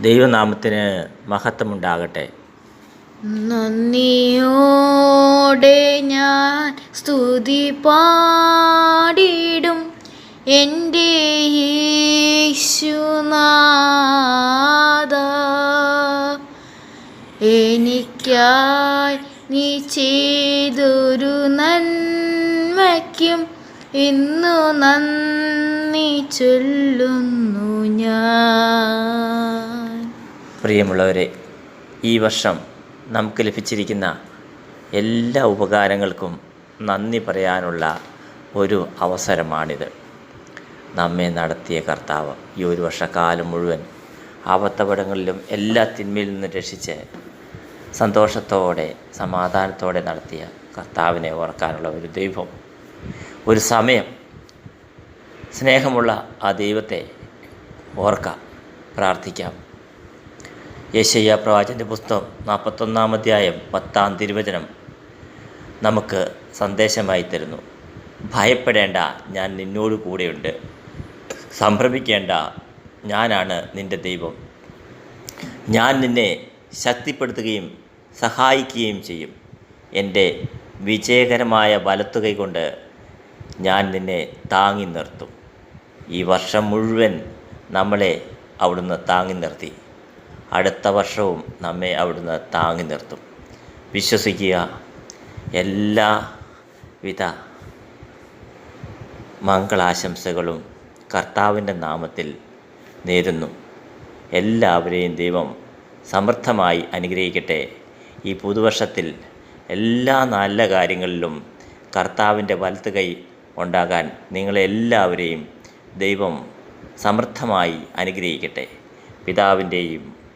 ദൈവനാമത്തിന് മഹത്വമുണ്ടാകട്ടെ. നന്ദിയോടെ ഞാൻ സ്തുതി പാടിടും. എന്റെ യേശുനാഥ എനിക്കായി നീ ചെയ്തൊരു നന്മയ്ക്കും ഇന്നു നന്ദി ചൊല്ലുന്നു ഞാൻ. പ്രിയമുള്ളവരെ ഈ വർഷം നമുക്ക് ലഭിച്ചിരിക്കുന്ന എല്ലാ ഉപകാരങ്ങൾക്കും നന്ദി പറയാനുള്ള ഒരു അവസരമാണിത്. നമ്മെ നടത്തിയ കർത്താവ് ഈ ഒരു വർഷക്കാലം മുഴുവൻ ആപത്തപടങ്ങളിലും എല്ലാ തിന്മയിൽ നിന്ന് രക്ഷിച്ച് സന്തോഷത്തോടെ സമാധാനത്തോടെ നടത്തിയ കർത്താവിനെ ഓർക്കാനുള്ള ഒരു ദൈവം ഒരു സമയം സ്നേഹമുള്ള ആ ദൈവത്തെ ഓർക്കാം പ്രാർത്ഥിക്കാം. യേശയ്യ പ്രവാചന്റെ പുസ്തകം നാൽപ്പത്തൊന്നാം അധ്യായം പത്താം തിരുവചനം നമുക്ക് സന്ദേശമായി തരുന്നു. ഭയപ്പെടേണ്ട ഞാൻ നിന്നോട് കൂടെയുണ്ട്. സംഭ്രമിക്കേണ്ട ഞാനാണ് നിന്റെ ദൈവം. ഞാൻ നിന്നെ ശക്തിപ്പെടുത്തുകയും സഹായിക്കുകയും ചെയ്യും. എന്റെ വിജയകരമായ വലത്തുകൈ കൊണ്ട് ഞാൻ നിന്നെ താങ്ങി നിർത്തും. ഈ വർഷം മുഴുവൻ നമ്മളെ അവിടുന്ന് താങ്ങി നിർത്തി. അടുത്ത വർഷവും നമ്മെ അവിടുന്ന് താങ്ങി നിർത്തും. വിശ്വസിക്കുക. എല്ലാവിധ മംഗളാശംസകളും കർത്താവിന്റെ നാമത്തിൽ നേരുന്നു. എല്ലാവരെയും ദൈവം സമൃദ്ധമായി അനുഗ്രഹിക്കട്ടെ. ഈ പുതുവർഷത്തിൽ എല്ലാ നല്ല കാര്യങ്ങളിലും കർത്താവിന്റെ വലത്ത് കൈ ഉണ്ടാകാൻ നിങ്ങളെല്ലാവരെയും ദൈവം സമൃദ്ധമായി അനുഗ്രഹിക്കട്ടെ. പിതാവിന്റെയും